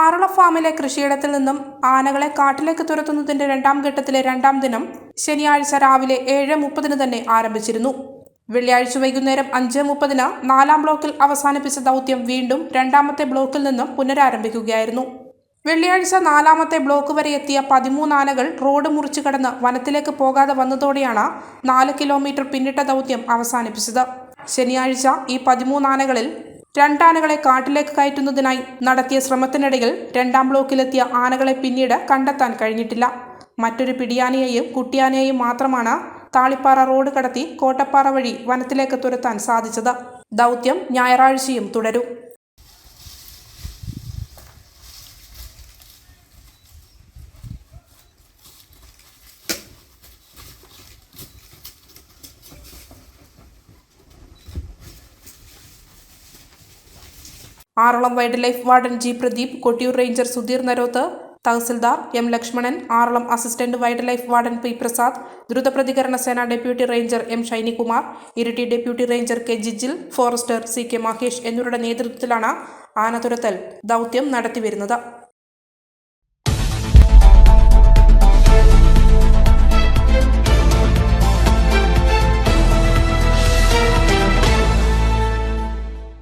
ആറള ഫാമിലെ കൃഷിയിടത്തിൽ നിന്നും ആനകളെ കാട്ടിലേക്ക് തുരത്തുന്നതിന്റെ രണ്ടാം ഘട്ടത്തിലെ രണ്ടാം ദിനം ശനിയാഴ്ച രാവിലെ ഏഴ് മുപ്പതിന് തന്നെ ആരംഭിച്ചിരുന്നു. വെള്ളിയാഴ്ച വൈകുന്നേരം അഞ്ച് മുപ്പതിന് നാലാം ബ്ലോക്കിൽ അവസാനിപ്പിച്ച ദൗത്യം വീണ്ടും രണ്ടാമത്തെ ബ്ലോക്കിൽ നിന്നും പുനരാരംഭിക്കുകയായിരുന്നു. വെള്ളിയാഴ്ച നാലാമത്തെ ബ്ലോക്ക് വരെ എത്തിയ പതിമൂന്ന് ആനകൾ റോഡ് മുറിച്ചു കടന്ന് വനത്തിലേക്ക് പോകാതെ വന്നതോടെയാണ് നാല് കിലോമീറ്റർ പിന്നിട്ട ദൗത്യം അവസാനിപ്പിച്ചത്. ശനിയാഴ്ച ഈ പതിമൂന്ന് ആനകളിൽ രണ്ടാനകളെ കാട്ടിലേക്ക് കയറ്റുന്നതിനായി നടത്തിയ ശ്രമത്തിനിടയിൽ രണ്ടാം ബ്ലോക്കിലെത്തിയ ആനകളെ പിന്നീട് കണ്ടെത്താൻ കഴിഞ്ഞിട്ടില്ല. മറ്റൊരു പിടിയാനയെയും കുട്ടിയാനയെയും മാത്രമാണ് താളിപ്പാറ റോഡ് കടത്തി കോട്ടപ്പാറ വഴി വനത്തിലേക്ക് തുരത്താൻ സാധിച്ചത്. ദൗത്യം ഞായറാഴ്ചയും തുടരും. Aralam wildlife warden G Pradeep Kottiyoor ranger Sudheer Naroth tahsildar M Lakshmanan Aralam assistant wildlife warden P Prasad ദ്രുത പ്രതികരണ സേന deputy ranger M Shinykumar Iritty deputy ranger K Jijil forester C K Mahesh എന്നിവരുടെ നേതൃത്വത്തിലാണ് ആനതുരത്തൽ ദൗത്യം നടത്തിവരുന്നത്.